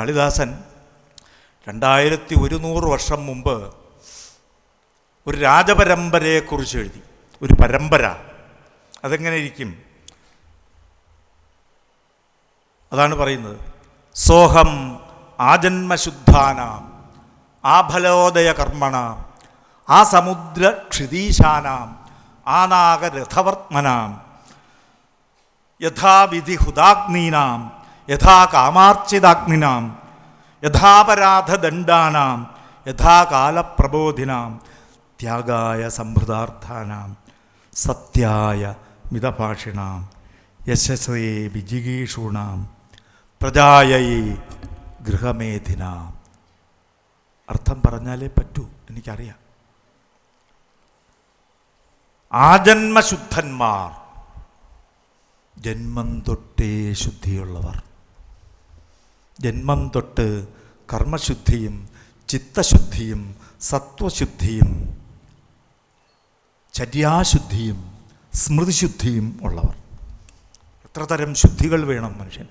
കാളിദാസൻ രണ്ടായിരത്തി ഒരുന്നൂറ് വർഷം മുമ്പ് ഒരു രാജപരമ്പരയെക്കുറിച്ച് എഴുതി. ഒരു പരമ്പര. അതെങ്ങനെ ഇരിക്കും? അതാണ് പറയുന്നത്. സോഹം ആജന്മശുദ്ധാനാം ആഫലോദയ കർമ്മണ ആ സമുദ്ര ക്ഷിതീശാനാം ആനാഗരഥവർത്മനാം യഥാവിധി ഹുദാഗ്നീനാം യഥാ കാമാർച്ചിതാഗ്നിനാം യഥാപരാധദണ്ഡാനാം യഥാകാലപ്രബോധിനാം ത്യാഗായ സംഭൃതാർത്ഥാനാം സത്യായ മിതഭാഷിണാം യശസ്വേ വിജിഗീഷൂണാം പ്രജായൈ ഗൃഹമേധിനാം. അർത്ഥം പറഞ്ഞാലേ പറ്റൂ എനിക്കറിയാം. ആജന്മശുദ്ധന്മാർ ജന്മം തൊട്ടേ ശുദ്ധിയുള്ളവർ. ജന്മം തൊട്ട് കർമ്മശുദ്ധിയും ചിത്തശുദ്ധിയും സത്വശുദ്ധിയും ചര്യാശുദ്ധിയും സ്മൃതിശുദ്ധിയും ഉള്ളവർ. എത്ര തരം ശുദ്ധികൾ വേണം മനുഷ്യൻ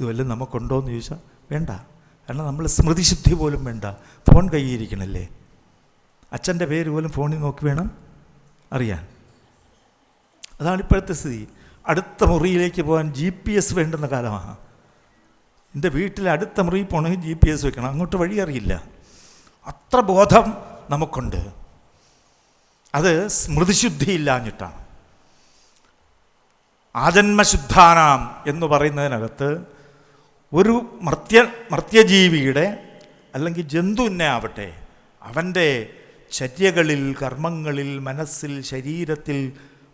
ഇത് വല്ലതും നമുക്കുണ്ടോ എന്ന് ചോദിച്ചാൽ വേണ്ട. കാരണം നമ്മൾ സ്മൃതിശുദ്ധി പോലും വേണ്ട. ഫോൺ കയ്യിരിക്കണല്ലേ അച്ഛന്റെ പേര് പോലും ഫോണിൽ നോക്കി വേണം അറിയാൻ. അതാണ് ഇപ്പോഴത്തെ സ്ഥിതി. അടുത്ത മുറിയിലേക്ക് പോകാൻ ജി പി എസ് വേണ്ടുന്ന കാലമാണ് എന്റെ വീട്ടിൽ അടുത്ത മുറിയിൽ പോകണമെങ്കിൽ ജി പി എസ് വെക്കണം. അങ്ങോട്ട് വഴി അറിയില്ല. അത്ര ബോധം നമുക്കുണ്ട്. അത് സ്മൃതിശുദ്ധി ഇല്ലാഞ്ഞിട്ടാണ് ആജന്മശുദ്ധാനാം എന്ന് പറയുന്നതിനകത്ത് ഒരു മർത്യ മർത്യജീവിയുടെ അല്ലെങ്കിൽ ജന്തുവിനെ ആവട്ടെ അവന്റെ ചര്യകളിൽ കർമ്മങ്ങളിൽ മനസ്സിൽ ശരീരത്തിൽ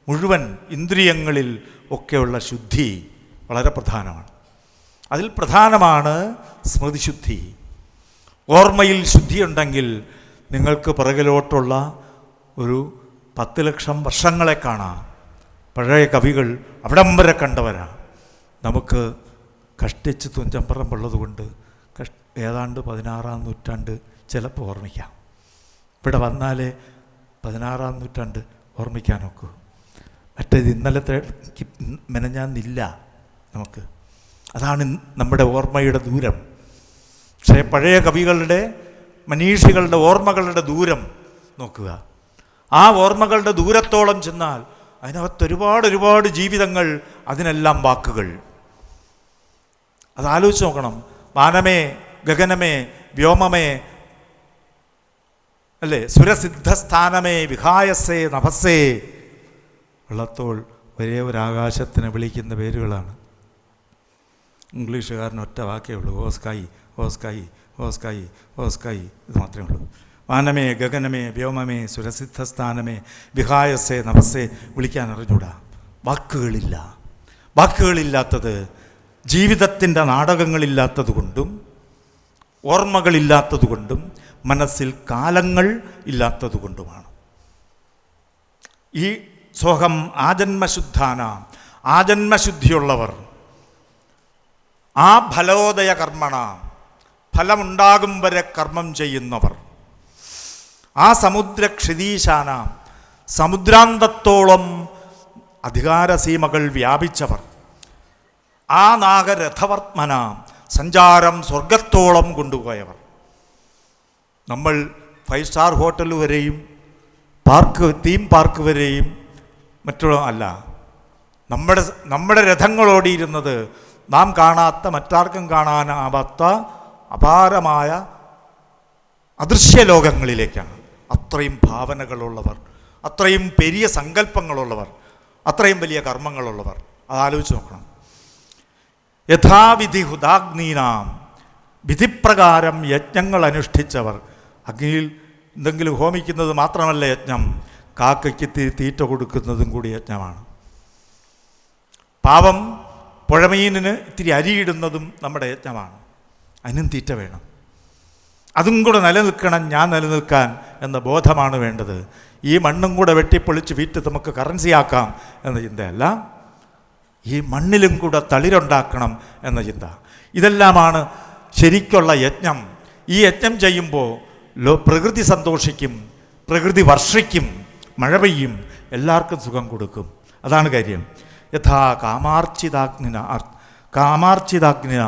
മുഴുവൻ ഇന്ദ്രിയങ്ങളിൽ ഒക്കെയുള്ള ശുദ്ധി വളരെ പ്രധാനമാണ്. അതിൽ പ്രധാനമാണ് സ്മൃതിശുദ്ധി. ഓർമ്മയിൽ ശുദ്ധിയുണ്ടെങ്കിൽ നിങ്ങൾക്ക് പിറകിലോട്ടുള്ള ഒരു പത്ത് ലക്ഷം വർഷങ്ങളെ കാണാം. പഴയ കവികൾ അവിടം വരെ കണ്ടവരാ. നമുക്ക് കഷ്ടിച്ച് തുഞ്ചമ്പറമ്പുള്ളത് കൊണ്ട് കഷ് ഏതാണ്ട് പതിനാറാം നൂറ്റാണ്ട് ചിലപ്പോൾ ഓർമ്മിക്കാം. ഇവിടെ വന്നാലേ പതിനാറാം നൂറ്റാണ്ട് ഓർമ്മിക്കാനൊക്കെ മറ്റേത് ഇന്നലത്തെ മെനഞ്ഞാന്നില്ല നമുക്ക്. അതാണ് നമ്മുടെ ഓർമ്മയുടെ ദൂരം. പക്ഷേ പഴയ കവികളുടെ മനീഷികളുടെ ഓർമ്മകളുടെ ദൂരം നോക്കുക. ആ ഓർമ്മകളുടെ ദൂരത്തോളം ചെന്നാൽ അതിനകത്ത് ഒരുപാട് ഒരുപാട് ജീവിതങ്ങൾ അതിനെല്ലാം വാക്കുകൾ. അത് ആലോചിച്ച് നോക്കണം. വാനമേ ഗഗനമേ വ്യോമമേ അല്ലേ? സുരസിദ്ധസ്ഥാനമേ വിഹായസേ നഭസേ വെള്ളത്തോൾ ഒരേ ഒരു ആകാശത്തിനെ വിളിക്കുന്ന പേരുകളാണ്. ഇംഗ്ലീഷുകാരന് ഒറ്റ വാക്കേ ഉള്ളൂ ഓസ്കായി ഓസ്കായി ഓസ്കായി ഓസ്കായി ഇത് മാത്രമേ ഉള്ളൂ. വാനമേ ഗഗനമേ വ്യോമമേ സുരസിദ്ധസ്ഥാനമേ വിഹായസേ നവസേ വിളിക്കാൻ അറിഞ്ഞൂടാ. വാക്കുകളില്ല. വാക്കുകളില്ലാത്തത് ജീവിതത്തിന്റെ നാടകങ്ങളില്ലാത്തത് കൊണ്ടും ഓർമ്മകളില്ലാത്തത് കൊണ്ടും മനസ്സിൽ കാലങ്ങൾ ഇല്ലാത്തത് കൊണ്ടുമാണ് ഈ സോഹം ആജന്മശുദ്ധാന ആജന്മശുദ്ധിയുള്ളവർ ആ ഫലോദയ കർമ്മണ ഫലമുണ്ടാകും വരെ കർമ്മം ചെയ്യുന്നവർ. ആ സമുദ്ര ക്ഷിതീശാന സമുദ്രാന്തത്തോളം അധികാരസീമകൾ വ്യാപിച്ചവർ. ആ നാഗരഥവർത്മന സഞ്ചാരം സ്വർഗത്തോളം കൊണ്ടുപോയവർ. നമ്മൾ ഫൈവ് സ്റ്റാർ ഹോട്ടൽ വരെയും പാർക്ക് തീം പാർക്ക് വരെയും മറ്റുള്ള അല്ല. നമ്മുടെ നമ്മുടെ രഥങ്ങളോടിയിരുന്നത് നാം കാണാത്ത മറ്റാർക്കും കാണാനാവാത്ത അപാരമായ അദൃശ്യലോകങ്ങളിലേക്കാണ് അത്രയും ഭാവനകളുള്ളവർ അത്രയും പെരിയ സങ്കല്പങ്ങളുള്ളവർ അത്രയും വലിയ കർമ്മങ്ങളുള്ളവർ. അത് ആലോചിച്ച് നോക്കണം. യഥാവിധി ഹുദാഗ്നീനാം വിധിപ്രകാരം യജ്ഞങ്ങൾ അനുഷ്ഠിച്ചവർ. അഗ്നിയിൽ എന്തെങ്കിലും ഹോമിക്കുന്നത് മാത്രമല്ല യജ്ഞം കാക്കയ്ക്ക് തീറ്റ കൊടുക്കുന്നതും കൂടി യജ്ഞമാണ്. പാവം പുഴമീനിന് ഇത്തിരി അരിയിടുന്നതും നമ്മുടെ യജ്ഞമാണ്. അതിനും തീറ്റ വേണം. അതും കൂടെ നിലനിൽക്കണം ഞാൻ നിലനിൽക്കാൻ എന്ന ബോധമാണ് വേണ്ടത്. ഈ മണ്ണും കൂടെ വെട്ടിപ്പൊളിച്ച് വിറ്റ് നമുക്ക് കറൻസിയാക്കാം എന്ന ചിന്തയല്ല. ഈ മണ്ണിലും കൂടെ തളിരുണ്ടാക്കണം എന്ന ചിന്ത. ഇതെല്ലാമാണ് ശരിക്കുള്ള യജ്ഞം. ഈ യജ്ഞം ചെയ്യുമ്പോൾ ലോ പ്രകൃതി സന്തോഷിക്കും പ്രകൃതി വർഷിക്കും മഴ പെയ്യും എല്ലാവർക്കും സുഖം കൊടുക്കും. അതാണ് കാര്യം. യഥാ കാമാർച്ചിതാഗ്നിന കാമാർച്ചിതാഗ്നിന.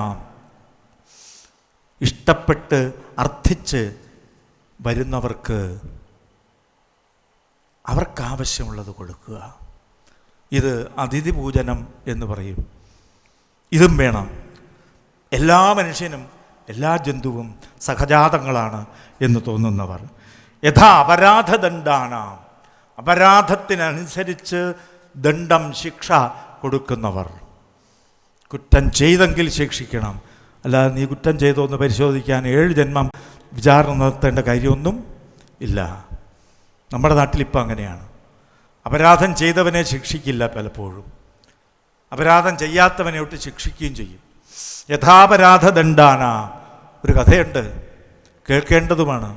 ഇഷ്ടപ്പെട്ട് അർത്ഥിച്ച് വരുന്നവർക്ക് അവർക്കാവശ്യമുള്ളത് കൊടുക്കുക. ഇത് അതിഥി പൂജനം എന്ന് പറയും. ഇതും വേണം. എല്ലാ മനുഷ്യനും എല്ലാ ജന്തുവും സഹജാതങ്ങളാണ് എന്ന് തോന്നുന്നവർ. യഥാ അപരാധദണ്ഡാണ് അപരാധത്തിനനുസരിച്ച് ദണ്ഡം ശിക്ഷ കൊടുക്കുന്നവർ. കുറ്റം ചെയ്തെങ്കിൽ ശിക്ഷിക്കണം. അല്ലാതെ നീ കുറ്റം ചെയ്തോ എന്ന് പരിശോധിക്കാൻ ഏഴ് ജന്മം വിചാരണ നടത്തേണ്ട കാര്യമൊന്നും ഇല്ല. നമ്മുടെ നാട്ടിലിപ്പോൾ അങ്ങനെയാണ്. അപരാധം ചെയ്തവനെ ശിക്ഷിക്കില്ല പലപ്പോഴും. അപരാധം ചെയ്യാത്തവനെ ഒട്ട് ശിക്ഷിക്കുകയും ചെയ്യും. യഥാപരാധ ദണ്ഡാന ഒരു കഥയുണ്ട്. കേൾക്കേണ്ടതുമാണ്.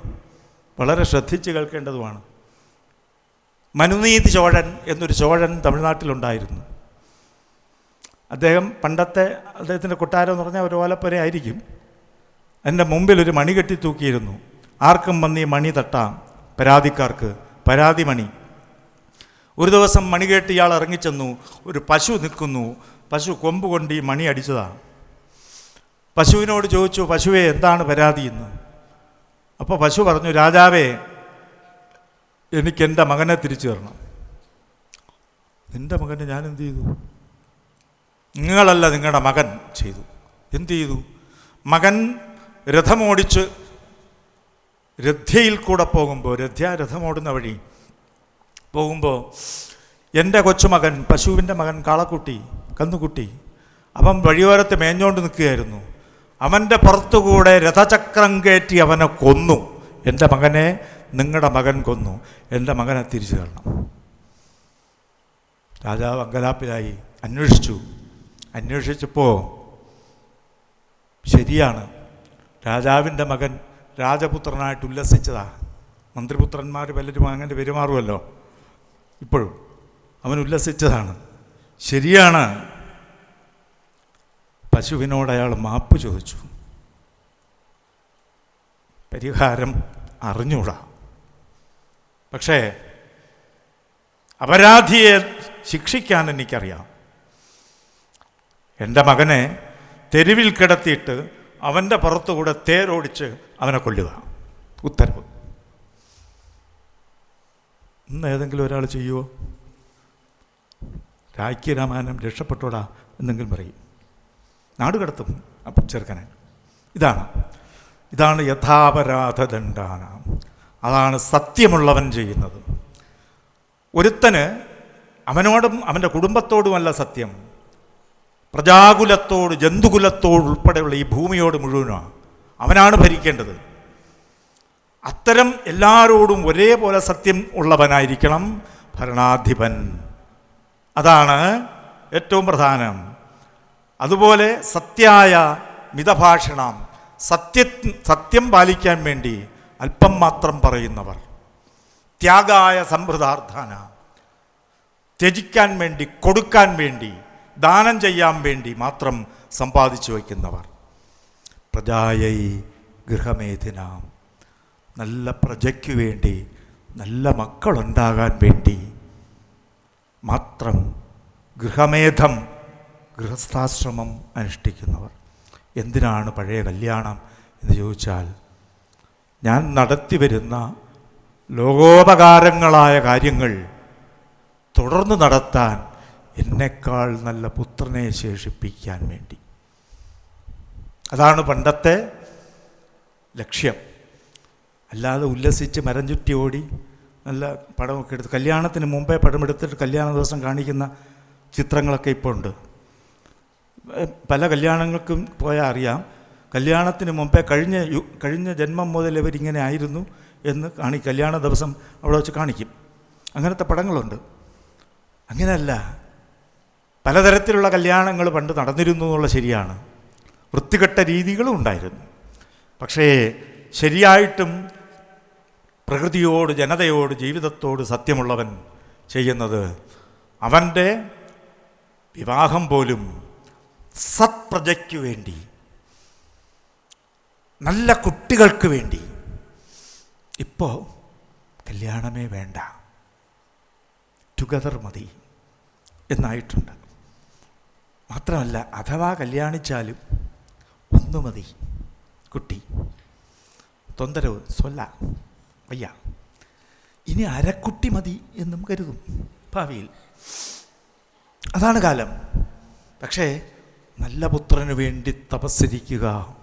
വളരെ ശ്രദ്ധിച്ച് കേൾക്കേണ്ടതുമാണ്. മനുനീതി ചോഴൻ എന്നൊരു ചോഴൻ തമിഴ്നാട്ടിലുണ്ടായിരുന്നു. അദ്ദേഹം പണ്ടത്തെ അദ്ദേഹത്തിന്റെ കൊട്ടാരം എന്ന് പറഞ്ഞാൽ ഒരു ഓലപ്പുര ആയിരിക്കും. എന്റെ മുമ്പിൽ ഒരു മണി കെട്ടി തൂക്കിയിരുന്നു. ആർക്കും വന്ന് ഈ മണി തട്ടാം. പരാതിക്കാർക്ക് പരാതി മണി. ഒരു ദിവസം മണി കേട്ട് ഇയാൾ ഇറങ്ങിച്ചെന്നു. ഒരു പശു നിൽക്കുന്നു. പശു കൊമ്പ് കൊണ്ട് ഈ മണി അടിച്ചതാണ് പശുവിനോട് ചോദിച്ചു പശുവേ എന്താണ് പരാതി എന്ന്? അപ്പോൾ പശു പറഞ്ഞു രാജാവേ എനിക്ക് എന്റെ മകനെ തിരിച്ചു തരണം. നിന്റെ മകനെ ഞാൻ എന്ത് ചെയ്തു? നിങ്ങളല്ല നിങ്ങളുടെ മകൻ ചെയ്തു. എന്തു ചെയ്തു? മകൻ രഥമോടിച്ച് രഥ്യയിൽ കൂടെ പോകുമ്പോൾ രഥ്യ രഥമോടുന്ന വഴി പോകുമ്പോൾ എന്റെ കൊച്ചുമകൻ പശുവിന്റെ മകൻ കാളക്കുട്ടി കന്നുകുട്ടി അവൻ വഴിയോരത്ത് മേഞ്ഞോണ്ട് നിൽക്കുകയായിരുന്നു. അവന്റെ പുറത്തുകൂടെ രഥചക്രം കയറ്റി അവനെ കൊന്നു. എന്റെ മകനെ നിങ്ങളുടെ മകൻ കൊന്നു. എന്റെ മകനെ തിരിച്ചു തരണം. രാജാവ് അങ്കലാപ്പിലായി അന്വേഷിച്ചു. അന്വേഷിച്ചപ്പോൾ ശരിയാണ്. രാജാവിന്റെ മകൻ രാജപുത്രനായിട്ട് ഉല്ലസിച്ചതാ. മന്ത്രിപുത്രന്മാർ പലരും അങ്ങനെ പെരുമാറുമല്ലോ ഇപ്പോഴും അവൻ ഉല്ലസിച്ചതാണ്. ശരിയാണ്. പശുവിനോട് അയാൾ മാപ്പ് ചോദിച്ചു. പരിഹാരം അറിഞ്ഞൂടാ. പക്ഷേ അപരാധിയെ ശിക്ഷിക്കാൻ എനിക്കറിയാം. എന്റെ മകനെ തെരുവിൽ കിടത്തിയിട്ട് അവന്റെ പുറത്തുകൂടെ തേരോടിച്ച് അവനെ കൊല്ലുക. ഉത്തരവ്. ഇന്ന് ഏതെങ്കിലും ഒരാൾ ചെയ്യുമോ രാഖ്യ രക്ഷപ്പെട്ടോടാ എന്നെങ്കിലും പറയും. നാട് കടത്തും അപ്പം ചെറുക്കനെ. ഇതാണ് ഇതാണ് യഥാപരാധദണ്ഡാന. അതാണ് സത്യമുള്ളവൻ ചെയ്യുന്നത്. ഒരുത്തന് അവനോടും അവന്റെ കുടുംബത്തോടുമല്ല സത്യം. പ്രജാകുലത്തോട് ജന്തുകുലത്തോട് ഉൾപ്പെടെയുള്ള ഈ ഭൂമിയോട് മുഴുവനാണ് അവനാണ് ഭരിക്കേണ്ടത്. അത്തരം എല്ലാവരോടും ഒരേപോലെ സത്യം ഉള്ളവനായിരിക്കണം ഭരണാധിപൻ. അതാണ് ഏറ്റവും പ്രധാനം. അതുപോലെ സത്യായ മിതഭാഷണം സത്യ സത്യം പാലിക്കാൻ വേണ്ടി അല്പം മാത്രം പറയുന്നവർ. ത്യാഗായ സമ്പ്രദാർത്ഥാന. ത്യജിക്കാൻ വേണ്ടി കൊടുക്കാൻ വേണ്ടി ദാനം ചെയ്യാൻ വേണ്ടി മാത്രം സമ്പാദിച്ചു വയ്ക്കുന്നവർ. പ്രജായൈ ഗൃഹമേധിന നല്ല പ്രജയ്ക്ക് വേണ്ടി നല്ല മക്കളുണ്ടാകാൻ വേണ്ടി മാത്രം ഗൃഹമേധം ഗൃഹസ്ഥാശ്രമം അനുഷ്ഠിക്കുന്നവർ. എന്തിനാണ് പഴയ കല്യാണം എന്ന് ചോദിച്ചാൽ ഞാൻ നടത്തി വരുന്ന ലോകോപകാരങ്ങളായ കാര്യങ്ങൾ തുടർന്ന് നടത്താൻ എന്നെക്കാൾ നല്ല പുത്രനെ ശേഷിപ്പിക്കാൻ വേണ്ടി. അതാണ് പണ്ടത്തെ ലക്ഷ്യം. അല്ലാതെ ഉല്ലസിച്ച് മരം ചുറ്റി ഓടി നല്ല പടമൊക്കെ എടുത്ത് കല്യാണത്തിന് മുമ്പേ പടമെടുത്തിട്ട് കല്യാണ ദിവസം കാണിക്കുന്ന ചിത്രങ്ങളൊക്കെ ഇപ്പോൾ ഉണ്ട് പല കല്യാണങ്ങൾക്കും പോയാൽ അറിയാം. കല്യാണത്തിന് മുമ്പേ കഴിഞ്ഞ കഴിഞ്ഞ ജന്മം മുതൽ ഇവരിങ്ങനെ ആയിരുന്നു എന്ന് കാണി കല്യാണ ദിവസം അവിടെ വെച്ച് കാണിക്കും. അങ്ങനത്തെ പടങ്ങളുണ്ട്. അങ്ങനെയല്ല പലതരത്തിലുള്ള കല്യാണങ്ങൾ പണ്ട് നടന്നിരുന്നു എന്നുള്ള ശരിയാണ്. വൃത്തികെട്ട രീതികളും ഉണ്ടായിരുന്നു. പക്ഷേ ശരിയായിട്ടും പ്രകൃതിയോട് ജനതയോട് ജീവിതത്തോട് സത്യമുള്ളവൻ ചെയ്യുന്നത് അവന്റെ വിവാഹം പോലും സത്പ്രജയ്ക്കു വേണ്ടി നല്ല കുട്ടികൾക്ക് വേണ്ടി. ഇപ്പോൾ കല്യാണമേ വേണ്ട. ടുഗദർ മതി എന്നായിട്ടുണ്ട്. മാത്രമല്ല അഥവാ കല്യാണിച്ചാലും ഒന്ന് മതി. കുട്ടി തൊന്തരവ് സൊല്ല വയ്യ. ഇനി അരക്കുട്ടി മതി എന്നും കരുതും ഭാവിയിൽ. അതാണ് കാലം. പക്ഷേ നല്ല പുത്രന് വേണ്ടി തപസ്സിരിക്കുക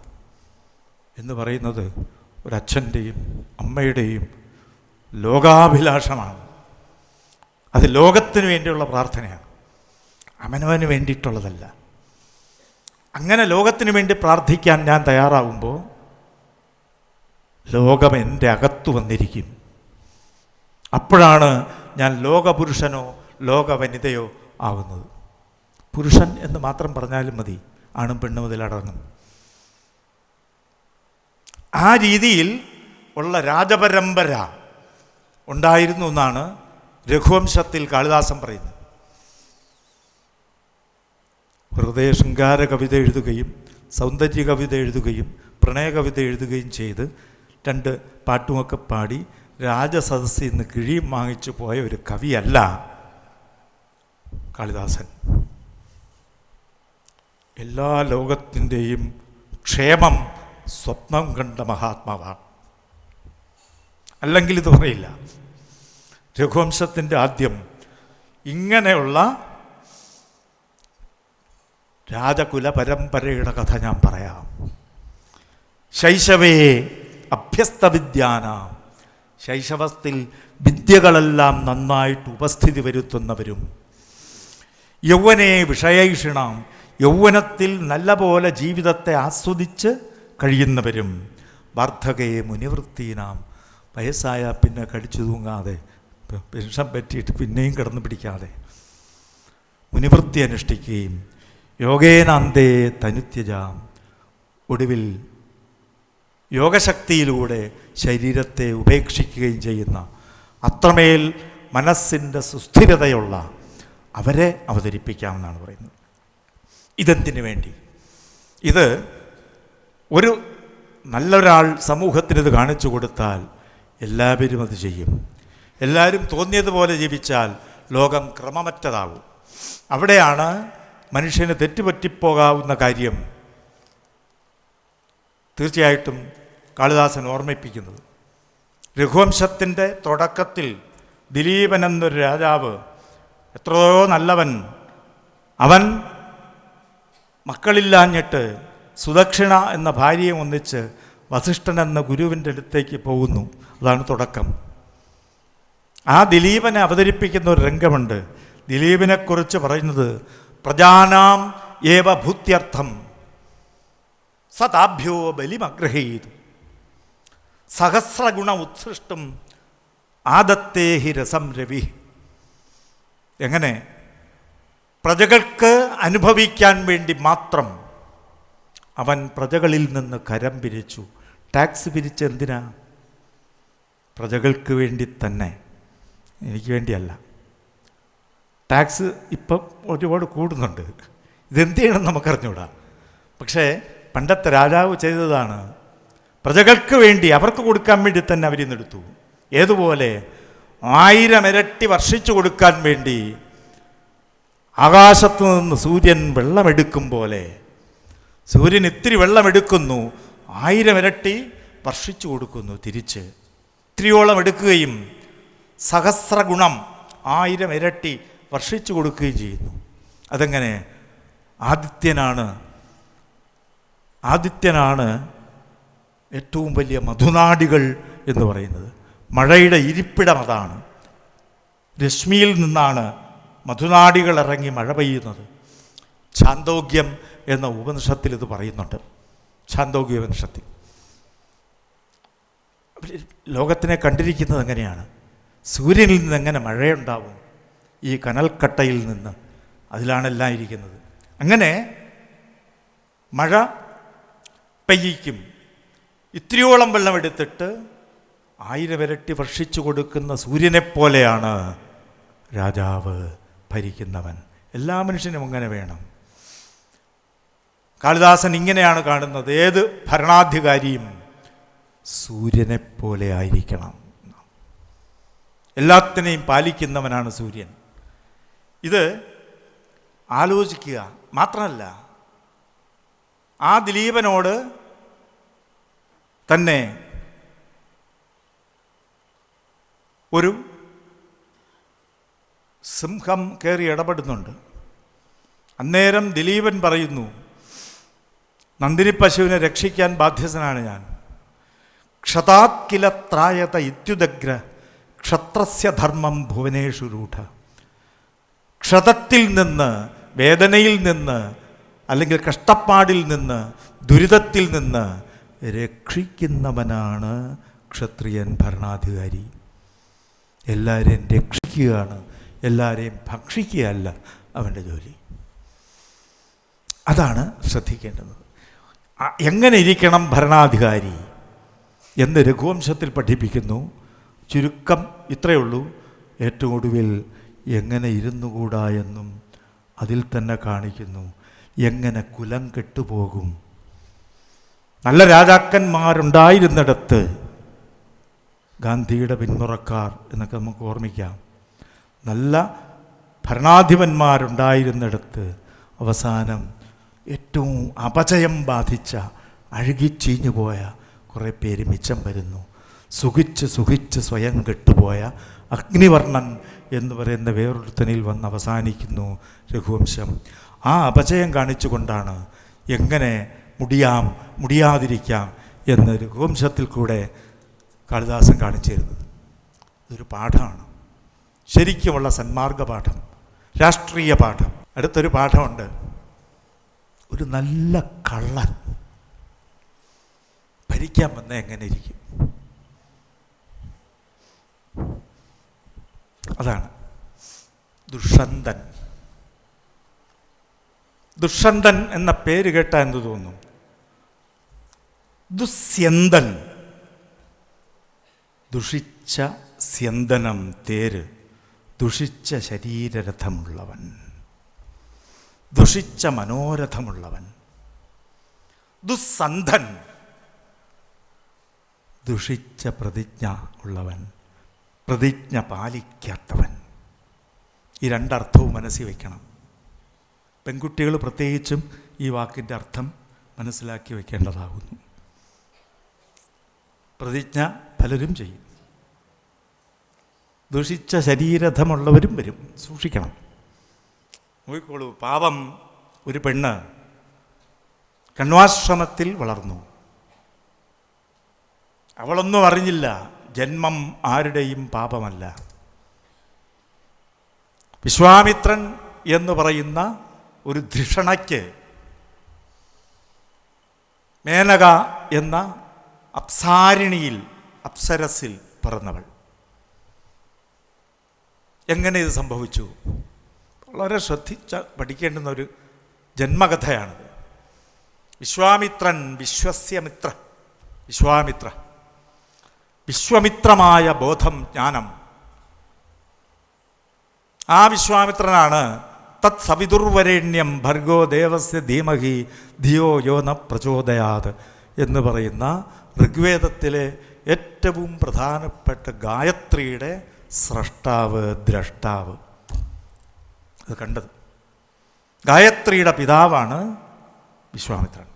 എന്ന് പറയുന്നത് ഒരച്ഛന്റെയും അമ്മയുടെയും ലോകാഭിലാഷമാണ്. അത് ലോകത്തിന് വേണ്ടിയുള്ള പ്രാർത്ഥനയാണ്. അവനവന് വേണ്ടിയിട്ടുള്ളതല്ല. അങ്ങനെ ലോകത്തിന് വേണ്ടി പ്രാർത്ഥിക്കാൻ ഞാൻ തയ്യാറാവുമ്പോൾ ലോകം എന്റെ അകത്തു വന്നിരിക്കും. അപ്പോഴാണ് ഞാൻ ലോകപുരുഷനോ ലോകവനിതയോ ആവുന്നത്. പുരുഷൻ എന്ന് മാത്രം പറഞ്ഞാലും മതി. ആണും പെണ്ണും അതിലടങ്ങും. ആ രീതിയിൽ ഉള്ള രാജപരമ്പര ഉണ്ടായിരുന്നു എന്നാണ് രഘുവംശത്തിൽ കാളിദാസൻ പറയുന്നത്. ഹൃദയ ശൃംഗാര കവിത എഴുതുകയും സൗന്ദര്യ കവിത എഴുതുകയും പ്രണയ കവിത എഴുതുകയും ചെയ്ത് രണ്ട് പാട്ടുമൊക്കെ പാടി രാജസദസ്സിൽ നിന്ന് കിഴിയും വാങ്ങിച്ചു പോയ ഒരു കവിയല്ല കാളിദാസൻ. എല്ലാ ലോകത്തിന്റെയും ക്ഷേമം സ്വപ്നം കണ്ട മഹാത്മാവാണ്. അല്ലെങ്കിൽ ഇത് പറയില്ല. രഘുവംശത്തിന്റെ ആദ്യം ഇങ്ങനെയുള്ള രാജകുല പരമ്പരയുടെ കഥ ഞാൻ പറയാം. ശൈശവേ അഭ്യസ്ത വിദ്യാന ശൈശവത്തിൽ വിദ്യകളെല്ലാം നന്നായിട്ട് ഉപസ്ഥിതി വരുത്തുന്നവരും. യൗവനെ വിഷയൈഷിണാം. യൗവനത്തിൽ നല്ലപോലെ ജീവിതത്തെ ആസ്വദിച്ച് കഴിയുന്നവരും വാർദ്ധകയെ മുനിവൃത്തിനാം വയസ്സായ പിന്നെ കടിച്ചു തൂങ്ങാതെ പെൻഷൻ പറ്റിയിട്ട് പിന്നെയും കിടന്നു പിടിക്കാതെ. മുനിവൃത്തി അനുഷ്ഠിക്കുകയും യോഗേനാന്തേ തനുത്യജാം. ഒടുവിൽ യോഗശക്തിയിലൂടെ ശരീരത്തെ ഉപേക്ഷിക്കുകയും ചെയ്യുന്ന അത്രമേൽ മനസ്സിന്റെ സുസ്ഥിരതയുള്ള അവരെ അവതരിപ്പിക്കാമെന്നാണ് പറയുന്നത്. ഇതെന്തിനു വേണ്ടി? ഇത് ഒരു നല്ലൊരാൾ സമൂഹത്തിന് ഇത് കാണിച്ചു കൊടുത്താൽ എല്ലാവരും അത് ചെയ്യും. എല്ലാവരും തോന്നിയതുപോലെ ജീവിച്ചാൽ ലോകം ക്രമമറ്റതാകും അവിടെയാണ് മനുഷ്യന് തെറ്റുപറ്റിപ്പോകാവുന്ന കാര്യം തീർച്ചയായിട്ടും കാളിദാസൻ ഓർമ്മിപ്പിക്കുന്നത്. രഘുവംശത്തിന്റെ തുടക്കത്തിൽ ദിലീപൻ എന്നൊരു രാജാവ് എത്രയോ നല്ലവൻ അവൻ മക്കളില്ലാഞ്ഞിട്ട് സുദക്ഷിണ എന്ന ഭാര്യയെ ഒന്നിച്ച് വസിഷ്ഠൻ എന്ന ഗുരുവിന്റെ അടുത്തേക്ക് പോകുന്നു. അതാണ് തുടക്കം. ആ ദിലീപനെ അവതരിപ്പിക്കുന്ന ഒരു രംഗമുണ്ട്. ദിലീപിനെക്കുറിച്ച് പറയുന്നത് പ്രജാനാം ഏവ ഭൂത്യർത്ഥം സതാഭ്യോ ബലിമഗ്രഹീതു. സഹസ്രഗുണ ഉത്സൃഷ്ടം ആദത്തേ ഹി രസം രവി. എങ്ങനെ? പ്രജകൾക്ക് അനുഭവിക്കാൻ വേണ്ടി മാത്രം അവൻ പ്രജകളിൽ നിന്ന് കരം പിരിച്ചു. ടാക്സ് പിരിച്ച് എന്തിനാ? പ്രജകൾക്ക് വേണ്ടി തന്നെ. എനിക്ക് വേണ്ടിയല്ല. ടാക്സ് ഇപ്പം ഒരുപാട് കൂടുന്നുണ്ട്. ഇതെന്ത് ചെയ്യണം നമുക്കറിഞ്ഞൂടാ. പക്ഷേ പണ്ടത്തെ രാജാവ് ചെയ്തതാണ്. പ്രജകൾക്ക് വേണ്ടി അവർക്ക് കൊടുക്കാൻ വേണ്ടി തന്നെ അവരിന്നെടുത്തു ഏതുപോലെ? ആയിരം ഇരട്ടി വർഷിച്ചു കൊടുക്കാൻ വേണ്ടി ആകാശത്തു നിന്ന് സൂര്യൻ വെള്ളമെടുക്കും പോലെ സൂര്യൻ ഇത്തിരി വെള്ളമെടുക്കുന്നു ആയിരം ഇരട്ടി വർഷിച്ചു കൊടുക്കുന്നു തിരിച്ച്. ഇത്തിരിയോളം എടുക്കുകയും സഹസ്രഗുണം ആയിരം ഇരട്ടി വർഷിച്ചു കൊടുക്കുകയും ചെയ്യുന്നു. അതെങ്ങനെ? ആദിത്യനാണ്. ആദിത്യനാണ് ഏറ്റവും വലിയ മധുനാടികൾ എന്ന് പറയുന്നത്. മഴയുടെ ഇരിപ്പിടം അതാണ്. രശ്മിയിൽ നിന്നാണ് മധുനാടികൾ ഇറങ്ങി മഴ പെയ്യുന്നത്. ഛാന്തോഗ്യം എന്ന ഉപനിഷത്തിൽ ഇത് പറയുന്നുണ്ട്. ഛാന്തോഗ്യ ഉപനിഷത്തിൽ ലോകത്തിനെ കണ്ടിരിക്കുന്നത് എങ്ങനെയാണ്? സൂര്യനിൽ നിന്ന് എങ്ങനെ മഴയുണ്ടാവും? ഈ കനൽക്കട്ടയിൽ നിന്ന് അതിലാണെല്ലാം ഇരിക്കുന്നത്. അങ്ങനെ മഴ പെയ്യിക്കും. ഇത്രയോളം വെള്ളമെടുത്തിട്ട് ആയിരം ഇരട്ടി വർഷിച്ചു കൊടുക്കുന്ന സൂര്യനെപ്പോലെയാണ് രാജാവ് ഭരിക്കുന്നവൻ. എല്ലാ മനുഷ്യനും അങ്ങനെ വേണം. കാളിദാസൻ ഇങ്ങനെയാണ് കാണുന്നത്. ഏത് ഭരണാധികാരിയും സൂര്യനെപ്പോലെ ആയിരിക്കണം. എല്ലാത്തിനെയും പാലിക്കുന്നവനാണ് സൂര്യൻ. ഇത് ആലോചിക്കുക. മാത്രമല്ല ആ ദിലീപനോട് തന്നെ ഒരു സിംഹം കയറി ഇടപെടുന്നുണ്ട്. അന്നേരം ദിലീപൻ പറയുന്നു നന്ദിനി പശുവിനെ രക്ഷിക്കാൻ ബാധ്യസ്ഥനാണ് ഞാൻ. ക്ഷതാത്കില ത്രായത ഇത്യുദഗ്ര ക്ഷത്രസ്യ ധർമ്മം ഭുവനേഷു രൂഢ. ക്ഷതത്തിൽ നിന്ന് വേദനയിൽ നിന്ന് അല്ലെങ്കിൽ കഷ്ടപ്പാടിൽ നിന്ന് ദുരിതത്തിൽ നിന്ന് രക്ഷിക്കുന്നവനാണ് ക്ഷത്രിയൻ ഭരണാധികാരി. എല്ലാവരെയും രക്ഷിക്കുകയാണ് എല്ലാവരെയും ഭക്ഷിക്കുകയല്ല അവന്റെ ജോലി. അതാണ് ശ്രദ്ധിക്കേണ്ടത്. എങ്ങനെ ഇരിക്കണം ഭരണാധികാരി എന്ന് രഘുവംശത്തിൽ പഠിപ്പിക്കുന്നു. ചുരുക്കം ഇത്രയേ ഉള്ളൂ. ഏറ്റവും ഒടുവിൽ എങ്ങനെ ഇരുന്നുകൂടാ എന്നും അതിൽ തന്നെ കാണിക്കുന്നു. എങ്ങനെ കുലം കെട്ടുപോകും. നല്ല രാജാക്കന്മാരുണ്ടായിരുന്നിടത്ത് ഗാന്ധിയുടെ പിന്മുറക്കാർ എന്നൊക്കെ നമുക്ക് ഓർമ്മിക്കാം. നല്ല ഭരണാധിപന്മാരുണ്ടായിരുന്നിടത്ത് അവസാനം ഏറ്റവും അപചയം ബാധിച്ച അഴുകിച്ചീഞ്ഞു പോയ കുറേ പേര് മിച്ചം വരുന്നു. സുഖിച്ച് സുഖിച്ച് സ്വയം കെട്ടുപോയ അഗ്നിവർണൻ എന്ന് പറയുന്ന വേറൊരുത്തനിൽ വന്ന് അവസാനിക്കുന്നു രഘുവംശം. ആ അപചയം കാണിച്ചുകൊണ്ടാണ് എങ്ങനെ മുടിയാം മുടിയാതിരിക്കാം എന്ന് രഘുവംശത്തിൽ കൂടെ കാളിദാസൻ കാണിച്ചു തരുന്നത് ഇതൊരു പാഠമാണ്. ശരിക്കുമുള്ള സന്മാർഗ പാഠം രാഷ്ട്രീയ പാഠം. അടുത്തൊരു പാഠമുണ്ട്. ഒരു നല്ല കള്ളൻ ഭരിക്കാൻ വന്ന എങ്ങനെ ഇരിക്കും? അതാണ് ദുഷന്തൻ. ദുഷന്തൻ എന്ന പേര് കേട്ടാൽ എന്ത് തോന്നും? ദുസ്യന്തൻ. ദുഷിച്ച സ്യന്തനം തേര് ദുഷിച്ച ശരീരരഥമുള്ളവൻ. ദുഷിച്ച മനോരഥമുള്ളവൻ. ദുസ്സന്ധൻ. ദുഷിച്ച പ്രതിജ്ഞ ഉള്ളവൻ. പ്രതിജ്ഞ പാലിക്കാത്തവൻ. ഈ രണ്ടർത്ഥവും മനസ്സിൽ വയ്ക്കണം. പെൺകുട്ടികൾ പ്രത്യേകിച്ചും ഈ വാക്കിന്റെ അർത്ഥം മനസ്സിലാക്കി വയ്ക്കേണ്ടതാകുന്നു. പ്രതിജ്ഞ പലരും ചെയ്യും. ദുഷിച്ച ശരീരഥമുള്ളവരും വരും. സൂക്ഷിക്കണം. നോക്കിക്കോളൂ പാവം ഒരു പെണ്ണ് കണ്വാശ്രമത്തിൽ വളർന്നു. അവളൊന്നും അറിഞ്ഞില്ല ജന്മം ആരുടെയും പാപമല്ല. വിശ്വാമിത്രൻ എന്ന് പറയുന്ന ഒരു ധിഷണയ്ക്ക് മേനക എന്ന അപ്സാരിണിയിൽ അപ്സരസിൽ പിറന്നവൾ. എങ്ങനെ ഇത് സംഭവിച്ചു? വളരെ ശ്രദ്ധിച്ച പഠിക്കേണ്ടുന്ന ഒരു ജന്മകഥയാണിത്. വിശ്വാമിത്രൻ വിശ്വസ്യമിത്ര വിശ്വാമിത്ര. വിശ്വമിത്രമായ ബോധം ജ്ഞാനം. ആ വിശ്വാമിത്രനാണ് തത് സവിതുർവരേണ്യം ഭർഗോ ദേവസ്യ ധീമഹി ധിയോ യോ ന പ്രചോദയാത് എന്ന് പറയുന്ന ഋഗ്വേദത്തിലെ ഏറ്റവും പ്രധാനപ്പെട്ട ഗായത്രിയുടെ സ്രഷ്ടാവ് ദ്രഷ്ടാവ്. അത് കണ്ടത്. ഗായത്രിയുടെ പിതാവാണ് വിശ്വാമിത്രൻ.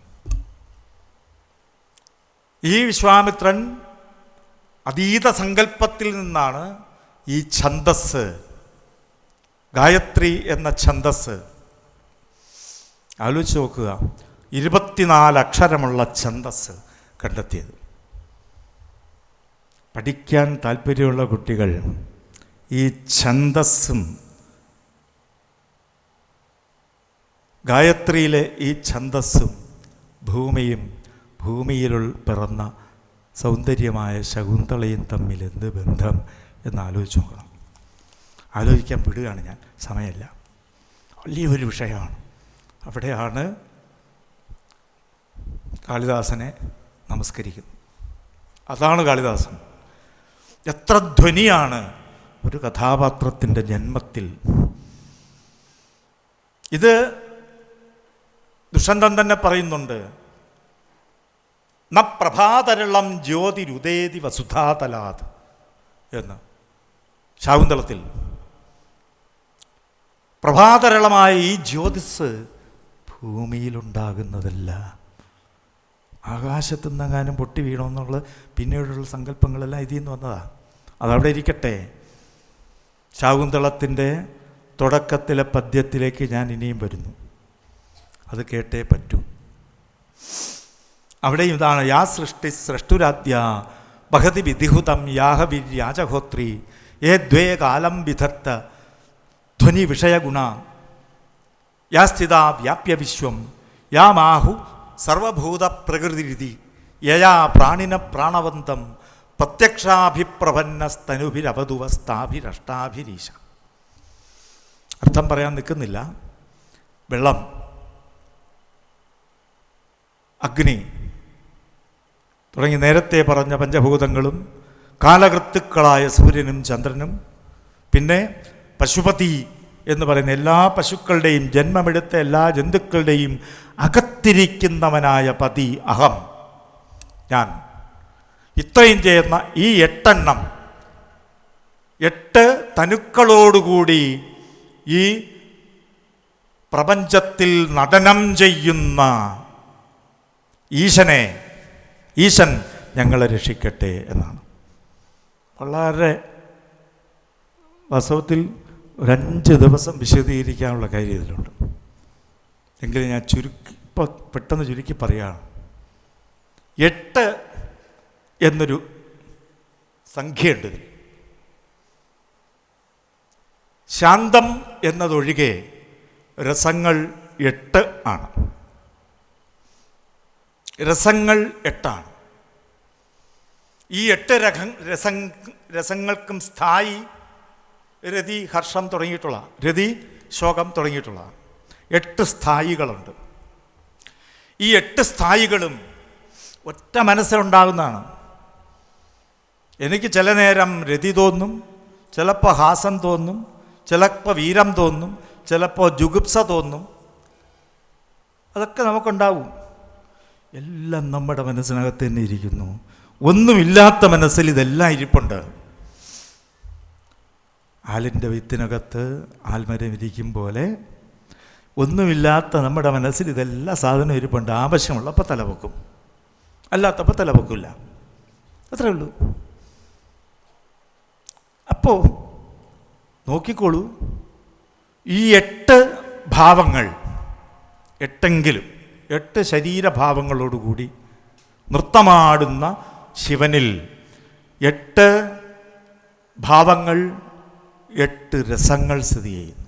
ഈ വിശ്വാമിത്രൻ അതീത സങ്കല്പത്തിൽ നിന്നാണ് ഈ ഛന്ദസ് ഗായത്രി എന്ന ഛന്ദസ്. ആലോചിച്ച് നോക്കുക ഇരുപത്തിനാല് അക്ഷരമുള്ള ഛന്ദസ് കണ്ടെത്തിയത്. പഠിക്കാൻ താല്പര്യമുള്ള കുട്ടികൾ ഈ ഛന്ദസ്സും ഗായത്രിയിലെ ഈ ഛന്ദസ്സും ഭൂമിയും ഭൂമിയിൽ പിറന്ന സൗന്ദര്യമായ ശകുന്തളയും തമ്മിൽ എന്ത് ബന്ധം എന്ന് ആലോചിച്ച് നോക്കണം. ആലോചിക്കാൻ വിടുകയാണ് ഞാൻ. സമയമല്ല. വലിയൊരു വിഷയമാണ്. അവിടെയാണ് കാളിദാസനെ നമസ്കരിക്കുന്നത്. അതാണ് കാളിദാസൻ. എത്ര ധ്വനിയാണ് ഒരു കഥാപാത്രത്തിന്റെ ജന്മത്തിൽ. ഇത് ദുഷന്തൻ തന്നെ പറയുന്നുണ്ട് ന പ്രഭാതരളം ജ്യോതിരുദേതി വസുധാതലാത് എന്ന്. ശാകുന്തളത്തിൽ പ്രഭാതരളമായ ഈ ജ്യോതിസ് ഭൂമിയിലുണ്ടാകുന്നതല്ല. ആകാശത്തുനിന്നെങ്ങാനും പൊട്ടി വീണമെന്നുള്ള പിന്നീടുള്ള സങ്കല്പങ്ങളെല്ലാം ഇതിൽ നിന്ന് വന്നതാ. അതവിടെ ഇരിക്കട്ടെ. ശാകുന്തളത്തിന്റെ തുടക്കത്തിലെ പദ്യത്തിലേക്ക് ഞാൻ ഇനിയും വരുന്നു. അത് കേട്ടേ പറ്റൂ. അവിടെയും ഇതാണ് യാ സൃഷ്ടി സൃഷ്ടുരാദ്യ ഭഗതി വിധിഹുതം യാഹവിര്യാജഹോത്രി ഏ ദ്വേ കാലം വിധത്ത ധ്വനി വിഷയഗുണ യാ സ്ഥിത വ്യാപ്യ വിശ്വം യാ മാഹു സർവഭൂത പ്രകൃതിരിതി യയാ പ്രാണിന പ്രാണവന്തം പ്രത്യക്ഷാഭിപ്രപന്നസ്തനുഭിരവധുവസ്താഭിരഷ്ടാഭിരീശ അർത്ഥം പറയാൻ നിൽക്കുന്നില്ല. വെള്ളം. അഗ്നി. തുടങ്ങി നേരത്തെ പറഞ്ഞ പഞ്ചഭൂതങ്ങളും കാലകൃത്തുക്കളായ സൂര്യനും ചന്ദ്രനും പിന്നെ പശുപതി എന്ന് പറയുന്ന എല്ലാ പശുക്കളുടെയും ജന്മമെടുത്ത എല്ലാ ജന്തുക്കളുടെയും അകത്തിരിക്കുന്നവനായ പതി അഹം. ഞാൻ. ഇത്രയും ചെയ്യുന്ന ഈ എട്ടെണ്ണം എട്ട് തനുക്കളോടുകൂടി ഈ പ്രപഞ്ചത്തിൽ നടനം ചെയ്യുന്ന ഈശനെ ഈശൻ ഞങ്ങളെ രക്ഷിക്കട്ടെ എന്നാണ്. വളരെ വാസ്തവത്തിൽ ഒരഞ്ച് ദിവസം വിശദീകരിക്കാനുള്ള കാര്യം ഇതിലുണ്ട്. എങ്കിലും ഞാൻ ചുരുക്കി ഇപ്പോൾ പെട്ടെന്ന് ചുരുക്കി പറയുകയാണ്. എട്ട് എന്നൊരു സംഖ്യയുണ്ട് ഇതിൽ. ശാന്തം എന്നതൊഴികെ രസങ്ങൾ എട്ട് ആണ്. രസങ്ങൾ എട്ടാണ്. ഈ എട്ട് രഹ രസ രസങ്ങൾക്കും സ്ഥായി രതി ഹർഷം തുടങ്ങിയിട്ടുള്ള രതി ശോകം തുടങ്ങിയിട്ടുള്ള എട്ട് സ്ഥായികളുണ്ട്. ഈ എട്ട് സ്ഥായികളും ഒറ്റ മനസ്സിലുണ്ടാകുന്നതാണ്. എനിക്ക് ചില നേരം രതി തോന്നും ചിലപ്പോൾ ഹാസം തോന്നും ചിലപ്പോൾ വീരം തോന്നും ചിലപ്പോൾ ജുഗുപ്സ തോന്നും. അതൊക്കെ നമുക്കുണ്ടാവും. എല്ലാം നമ്മുടെ മനസ്സിനകത്ത് തന്നെ ഇരിക്കുന്നു. ഒന്നുമില്ലാത്ത മനസ്സിൽ ഇതെല്ലാം ഇരിപ്പുണ്ട്. ആലിന്റെ വിത്തിനകത്ത് ആൽമരം ഇരിക്കും പോലെ ഒന്നുമില്ലാത്ത നമ്മുടെ മനസ്സിൽ ഇതെല്ലാം സാധനം ഇരിപ്പുണ്ട്. ആവശ്യമുള്ളപ്പോൾ തലവെക്കും അല്ലാത്തപ്പോൾ തലവെക്കില്ല അത്രേ ഉള്ളൂ. അപ്പോൾ നോക്കിക്കോളൂ. ഈ എട്ട് ഭാവങ്ങൾ എട്ടെങ്കിലും എട്ട് ശരീരഭാവങ്ങളോടുകൂടി നൃത്തമാടുന്ന ശിവനിൽ എട്ട് ഭാവങ്ങൾ എട്ട് രസങ്ങൾ സ്ഥിതി ചെയ്യുന്നു.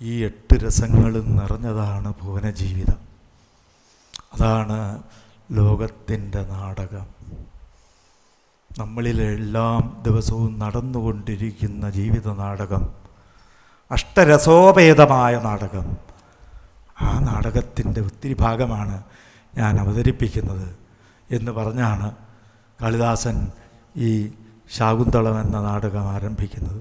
ഈ എട്ട് രസങ്ങളും നിറഞ്ഞതാണ് ഭുവനജീവിതം. അതാണ് ലോകത്തിന്റെ നാടകം. നമ്മളിലെല്ലാം ദിവസവും നടന്നുകൊണ്ടിരിക്കുന്ന ജീവിത നാടകം അഷ്ടരസോപേതമായ നാടകം. ആ നാടകത്തിന്റെ ഒത്തിരി ഭാഗമാണ് ഞാൻ അവതരിപ്പിക്കുന്നത് എന്ന് പറഞ്ഞാണ് കാളിദാസൻ ഈ ശാകുന്തളം എന്ന നാടകം ആരംഭിക്കുന്നത്.